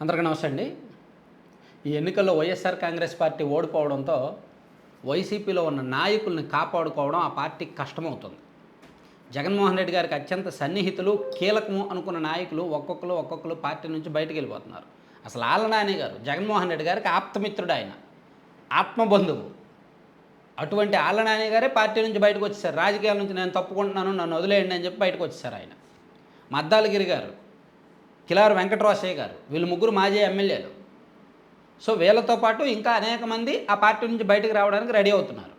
అందరికీ నమస్తే అండి. ఈ ఎన్నికల్లో వైఎస్ఆర్ కాంగ్రెస్ పార్టీ ఓడిపోవడంతో వైసీపీలో ఉన్న నాయకుల్ని కాపాడుకోవడం ఆ పార్టీకి కష్టమవుతుంది. జగన్మోహన్ రెడ్డి గారికి అత్యంత సన్నిహితులు కీలకము అనుకున్న నాయకులు ఒక్కొక్కరు ఒక్కొక్కరు పార్టీ నుంచి బయటకు వెళ్ళిపోతున్నారు. అసలు ఆలనాని గారు జగన్మోహన్ రెడ్డి గారికి ఆప్తమిత్రుడు ఆయన ఆత్మబంధువు. అటువంటి ఆలనాని గారే పార్టీ నుంచి బయటకు వచ్చేసారు. రాజకీయాల నుంచి నేను తప్పుకుంటున్నాను నన్ను వదిలేయండి అని చెప్పి బయటకు వచ్చేసారు ఆయన. మద్దాలగిరి గారు కిలారు వెంకటరాశయ్య గారు వీళ్ళు ముగ్గురు మాజీ ఎమ్మెల్యేలు. సో వీళ్ళతో పాటు ఇంకా అనేక మంది ఆ పార్టీ నుంచి బయటకు రావడానికి రెడీ అవుతున్నారు.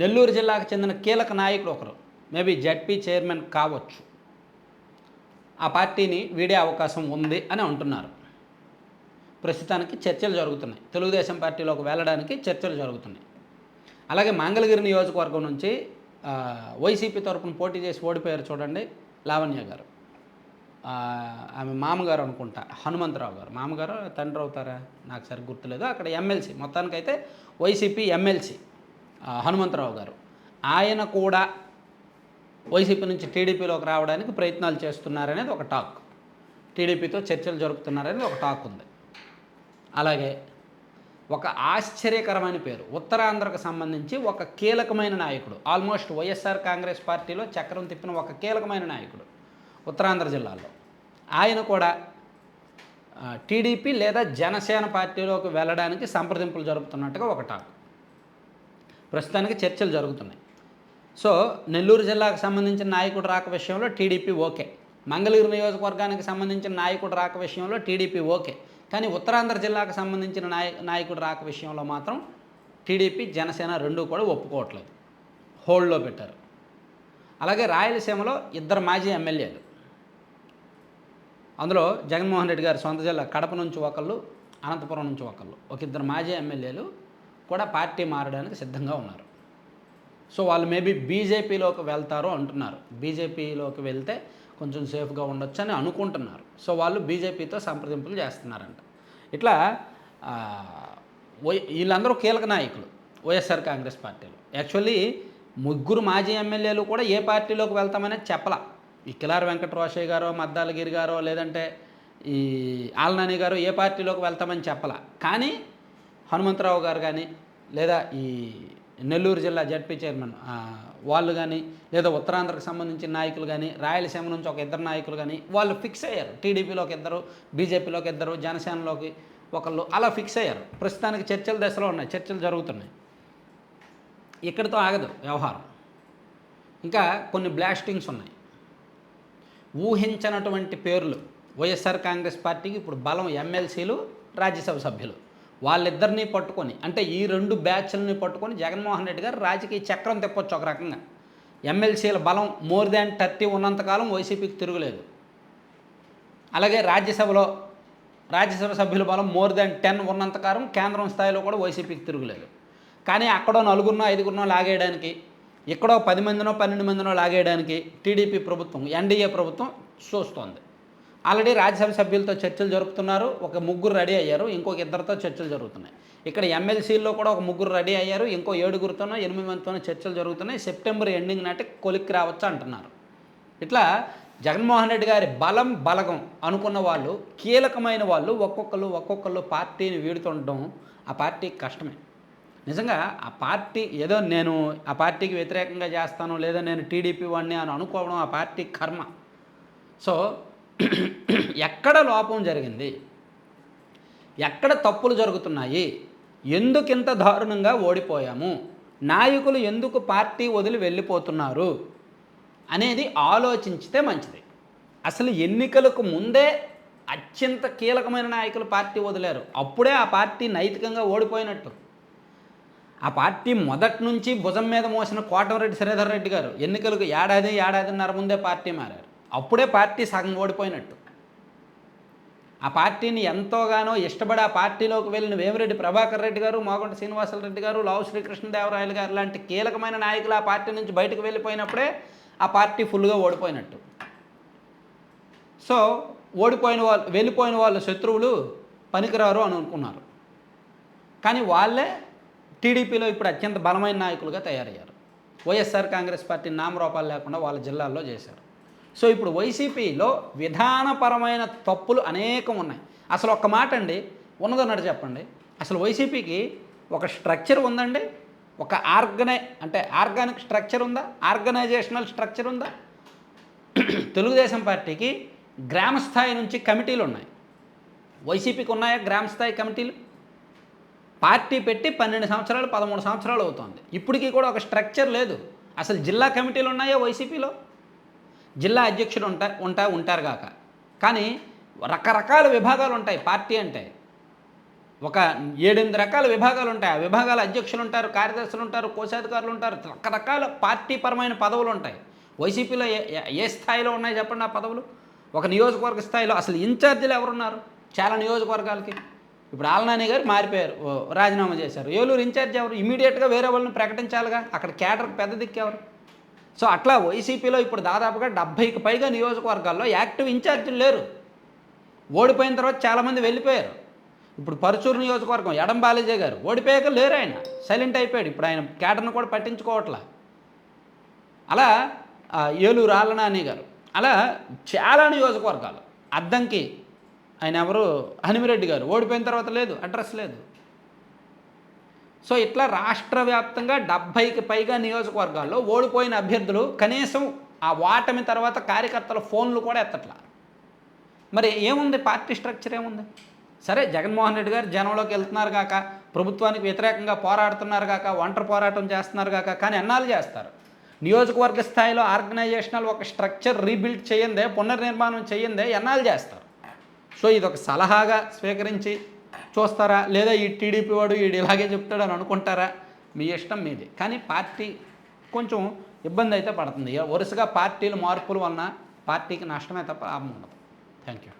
నెల్లూరు జిల్లాకు చెందిన కీలక నాయకుడు ఒకరు మేబీ జడ్పీ చైర్మన్ కావచ్చు. ఆ పార్టీని వీడే అవకాశం ఉంది అని అంటున్నారు. ప్రస్తుతానికి చర్చలు జరుగుతున్నాయి. తెలుగుదేశం పార్టీలోకి వెళ్ళడానికి చర్చలు జరుగుతున్నాయి. అలాగే మంగళగిరి నియోజకవర్గం నుంచి వైసీపీ తరపున పోటీ చేసి ఓడిపోయారు చూడండి లావణ్య గారు. ఆమె మామగారు అనుకుంటా హనుమంతరావు గారు. మామగారు తండ్రి అవుతారా? నాకు సరిగ్గా గుర్తులేదు. అక్కడ ఎమ్మెల్సీ మొత్తానికైతే వైసీపీ ఎమ్మెల్సీ హనుమంతరావు గారు. ఆయన కూడా వైసీపీ నుంచి టీడీపీలోకి రావడానికి ప్రయత్నాలు చేస్తున్నారనేది ఒక టాక్. టీడీపీతో చర్చలు జరుపుతున్నారనేది ఒక టాక్ ఉంది. అలాగే ఒక ఆశ్చర్యకరమైన పేరు. ఉత్తరాంధ్రకు సంబంధించి ఒక కీలకమైన నాయకుడు. ఆల్మోస్ట్ వైఎస్ఆర్ కాంగ్రెస్ పార్టీలో చక్రం తిప్పిన ఒక కీలకమైన నాయకుడు ఉత్తరాంధ్ర జిల్లాలో. ఆయన కూడా టీడీపీ లేదా జనసేన పార్టీలోకి వెళ్ళడానికి సంప్రదింపులు జరుపుతున్నట్టుగా ఒక టాక్. ప్రస్తుతానికి చర్చలు జరుగుతున్నాయి. సో నెల్లూరు జిల్లాకు సంబంధించిన నాయకుడు రాక విషయంలో టీడీపీ ఓకే. మంగళగిరి నియోజకవర్గానికి సంబంధించిన నాయకుడు రాక విషయంలో టీడీపీ ఓకే. కానీ ఉత్తరాంధ్ర జిల్లాకు సంబంధించిన నాయ నాయకుడు రాక విషయంలో మాత్రం టీడీపీ జనసేన రెండూ కూడా ఒప్పుకోవట్లేదు. హోల్డ్లో పెట్టారు. అలాగే రాయలసీమలో ఇద్దరు మాజీ ఎమ్మెల్యేలు. అందులో జగన్మోహన్ రెడ్డి గారి సొంత జిల్లా కడప నుంచి ఒకళ్ళు అనంతపురం నుంచి ఒకళ్ళు. ఒక ఇద్దరు మాజీ ఎమ్మెల్యేలు కూడా పార్టీ మారడానికి సిద్ధంగా ఉన్నారు. సో వాళ్ళు మేబీ బీజేపీలోకి వెళ్తారు అంటున్నారు. బీజేపీలోకి వెళ్తే కొంచెం సేఫ్గా ఉండొచ్చు అని అనుకుంటున్నారు. సో వాళ్ళు బీజేపీతో సంప్రదింపులు చేస్తున్నారంట. ఇట్లా వై- వీళ్ళందరూ కీలక నాయకులు వైఎస్ఆర్ కాంగ్రెస్ పార్టీలో. యాక్చువల్లీ ముగ్గురు మాజీ ఎమ్మెల్యేలు కూడా ఏ పార్టీలోకి వెళ్తామనేది చెప్పలా. ఈ కిలార్ వెంకటరాషయ్య గారో మద్దాలగిరి గారో లేదంటే ఈ ఆలనాని గారు ఏ పార్టీలోకి వెళ్తామని చెప్పాల. కానీ హనుమంతరావు గారు కానీ లేదా ఈ నెల్లూరు జిల్లా జడ్పీ చైర్మన్ వాళ్ళు కానీ లేదా ఉత్తరాంధ్రకు సంబంధించిన నాయకులు కానీ రాయలసీమ నుంచి ఒక ఇద్దరు నాయకులు కానీ వాళ్ళు ఫిక్స్ అయ్యారు. టీడీపీలోకి ఇద్దరు బీజేపీలోకి ఇద్దరు జనసేనలోకి ఒకళ్ళు అలా ఫిక్స్ అయ్యారు. ప్రస్తుతానికి చర్చల దశలో ఉన్నాయి చర్చలు జరుగుతున్నాయి. ఇక్కడితో ఆగదు వ్యవహారం. ఇంకా కొన్ని బ్లాస్టింగ్స్ ఉన్నాయి. ఊహించనటువంటి పేర్లు వైఎస్ఆర్ కాంగ్రెస్ పార్టీకి ఇప్పుడు బలం ఎమ్మెల్సీలు రాజ్యసభ సభ్యులు. వాళ్ళిద్దరినీ పట్టుకొని అంటే ఈ రెండు బ్యాచ్లని పట్టుకొని జగన్మోహన్ రెడ్డి గారు రాజకీయ చక్రం తిప్పొచ్చు ఒక రకంగా. ఎమ్మెల్సీల బలం మోర్ దాన్ థర్టీ ఉన్నంతకాలం వైసీపీకి తిరుగులేదు. అలాగే రాజ్యసభలో రాజ్యసభ సభ్యుల బలం మోర్ దాన్ టెన్ ఉన్నంతకాలం కేంద్రం స్థాయిలో కూడా వైసీపీకి తిరుగులేదు. కానీ అక్కడో నలుగురినో ఐదుగురినో లాగేయడానికి ఇక్కడో పది మందినో పన్నెండు మందినో లాగేయడానికి టీడీపీ ప్రభుత్వం ఎన్డీఏ ప్రభుత్వం చూస్తోంది. ఆల్రెడీ రాజ్యసభ సభ్యులతో చర్చలు జరుపుతున్నారు ఒక ముగ్గురు రెడీ అయ్యారు ఇంకొక ఇద్దరితో చర్చలు జరుగుతున్నాయి. ఇక్కడ ఎమ్మెల్సీల్లో కూడా ఒక ముగ్గురు రెడీ అయ్యారు ఇంకో ఏడుగురితోనో ఎనిమిది మందితోనో చర్చలు జరుగుతున్నాయి సెప్టెంబర్ ఎండింగ్ నాటికి కొలిక్కి రావచ్చు అంటున్నారు. ఇట్లా జగన్మోహన్ రెడ్డి గారి బలం బలగం అనుకున్న వాళ్ళు కీలకమైన వాళ్ళు ఒక్కొక్కరు ఒక్కొక్కరు పార్టీని వీడుతుండడం ఆ పార్టీకి కష్టమే. నిజంగా ఆ పార్టీ ఏదో నేను ఆ పార్టీకి వ్యతిరేకంగా చేస్తాను లేదా నేను టీడీపీ వాడిని అని అనుకోవడం ఆ పార్టీ కర్మ. సో ఎక్కడ లోపం జరిగింది? ఎక్కడ తప్పులు జరుగుతున్నాయి? ఎందుకింత దారుణంగా ఓడిపోయాము? నాయకులు ఎందుకు పార్టీ వదిలి వెళ్ళిపోతున్నారు? అనేది ఆలోచించితే మంచిది. అసలు ఎన్నికలకు ముందే అత్యంత కీలకమైన నాయకులు పార్టీ వదిలేరు. అప్పుడే ఆ పార్టీ నైతికంగా ఓడిపోయినట్టు. ఆ పార్టీ మొదటి నుంచి భుజం మీద మోసిన కోటమిరెడ్డి శ్రీధర్ రెడ్డి గారు ఎన్నికలకు ఏడాది ఏడాదిన్నర ముందే పార్టీ మారారు. అప్పుడే పార్టీ సగం ఓడిపోయినట్టు. ఆ పార్టీని ఎంతోగానో ఇష్టపడి ఆ పార్టీలోకి వెళ్ళిన వేమిరెడ్డి ప్రభాకర్ రెడ్డి గారు మోగంటి శ్రీనివాసరెడ్డి గారు లావు శ్రీకృష్ణదేవరాయలు గారు లాంటి కీలకమైన నాయకులు ఆ పార్టీ నుంచి బయటకు వెళ్ళిపోయినప్పుడే ఆ పార్టీ ఫుల్గా ఓడిపోయినట్టు. సో ఓడిపోయిన వాళ్ళు వెళ్ళిపోయిన వాళ్ళు శత్రువులు పనికిరారు అని అనుకున్నారు. కానీ వాళ్ళే టీడీపీలో ఇప్పుడు అత్యంత బలమైన నాయకులుగా తయారయ్యారు. వైఎస్ఆర్ కాంగ్రెస్ పార్టీ నామరూపాలు లేకుండా వాళ్ళ జిల్లాల్లో చేశారు. సో ఇప్పుడు వైసీపీలో విధానపరమైన తప్పులు అనేకం ఉన్నాయి. అసలు ఒక్క మాట అండి ఉన్నదన్నట్టు చెప్పండి. అసలు వైసీపీకి ఒక స్ట్రక్చర్ ఉందండి? ఒక ఆర్గనై అంటే ఆర్గానిక్ స్ట్రక్చర్ ఉందా? ఆర్గనైజేషనల్ స్ట్రక్చర్ ఉందా? తెలుగుదేశం పార్టీకి గ్రామ స్థాయి నుంచి కమిటీలు ఉన్నాయి. వైసీపీకి ఉన్నాయా గ్రామ స్థాయి కమిటీలు? పార్టీ పెట్టి పన్నెండు సంవత్సరాలు పదమూడు సంవత్సరాలు అవుతోంది. ఇప్పటికీ కూడా ఒక స్ట్రక్చర్ లేదు. అసలు జిల్లా కమిటీలు ఉన్నాయా వైసీపీలో? జిల్లా అధ్యక్షుడు ఉంటా ఉంటా ఉంటారు కాక కానీ రకరకాల విభాగాలు ఉంటాయి పార్టీ అంటే. ఒక ఏడెనిమిది రకాల విభాగాలు ఉంటాయి. ఆ విభాగాల అధ్యక్షులు ఉంటారు కార్యదర్శులు ఉంటారు కోశాధికారులు ఉంటారు. రకరకాల పార్టీ పరమైన పదవులు ఉంటాయి. వైసీపీలో ఏ ఏ- ఏ స్థాయిలో ఉన్నాయి చెప్పండి ఆ పదవులు? ఒక నియోజకవర్గ స్థాయిలో అసలు ఇన్ఛార్జీలు ఎవరున్నారు? చాలా నియోజకవర్గాలకి. ఇప్పుడు ఆలనాని గారు మారిపోయారు ఓ, రాజీనామా చేశారు. ఏలూరు ఇన్ఛార్జ్ ఎవరు? ఇమీడియట్గా వేరే వాళ్ళని ప్రకటించాలిగా? అక్కడ క్యాటర్ పెద్ద దిక్కు సో అట్లా వైసీపీలో ఇప్పుడు దాదాపుగా డెబ్భైకి పైగా నియోజకవర్గాల్లో యాక్టివ్ ఇన్ఛార్జీలు లేరు. ఓడిపోయిన తర్వాత చాలామంది వెళ్ళిపోయారు. ఇప్పుడు పరుచూరు నియోజకవర్గం ఎడం బాలేజీ గారు ఓడిపోయాక లేరు ఆయన. సైలెంట్ అయిపోయాడు. ఇప్పుడు ఆయన కేటర్ను కూడా పట్టించుకోవట్లా. అలా ఏలూరు ఆలనాని గారు. అలా చాలా నియోజకవర్గాలు. అద్దంకి ఆయన ఎవరు? హనిమిరెడ్డి గారు. ఓడిపోయిన తర్వాత లేదు అడ్రస్ లేదు. సో ఇట్లా రాష్ట్ర వ్యాప్తంగా డెబ్భైకి పైగా నియోజకవర్గాల్లో ఓడిపోయిన అభ్యర్థులు కనీసం ఆ ఓటమి తర్వాత కార్యకర్తల ఫోన్లు కూడా ఎత్తట్లా. మరి ఏముంది? పార్టీ స్ట్రక్చర్ ఏముంది? సరే జగన్మోహన్ రెడ్డి గారు జనంలోకి వెళ్తున్నారు కాక ప్రభుత్వానికి వ్యతిరేకంగా పోరాడుతున్నారు కాక ఒంటరి పోరాటం చేస్తున్నారు కాక కానీ ఎన్నాళ్ళు చేస్తారు? నియోజకవర్గ స్థాయిలో ఆర్గనైజేషనల్ ఒక స్ట్రక్చర్ రీబిల్డ్ చేయందే పునర్నిర్మాణం చేయందే ఎన్నాళ్ళు చేస్తారు? సో ఇది ఒక సలహాగా స్వీకరించి చూస్తారా? లేదా ఈ టీడీపీ వాడు వీడు ఇలాగే చెప్తాడని అనుకుంటారా? మీ ఇష్టం మీది. కానీ పార్టీ కొంచెం ఇబ్బంది అయితే పడుతుంది. వరుసగా పార్టీలు మార్పుల వలన పార్టీకి నష్టమే తప్ప లాభం ఉండదు. Thank you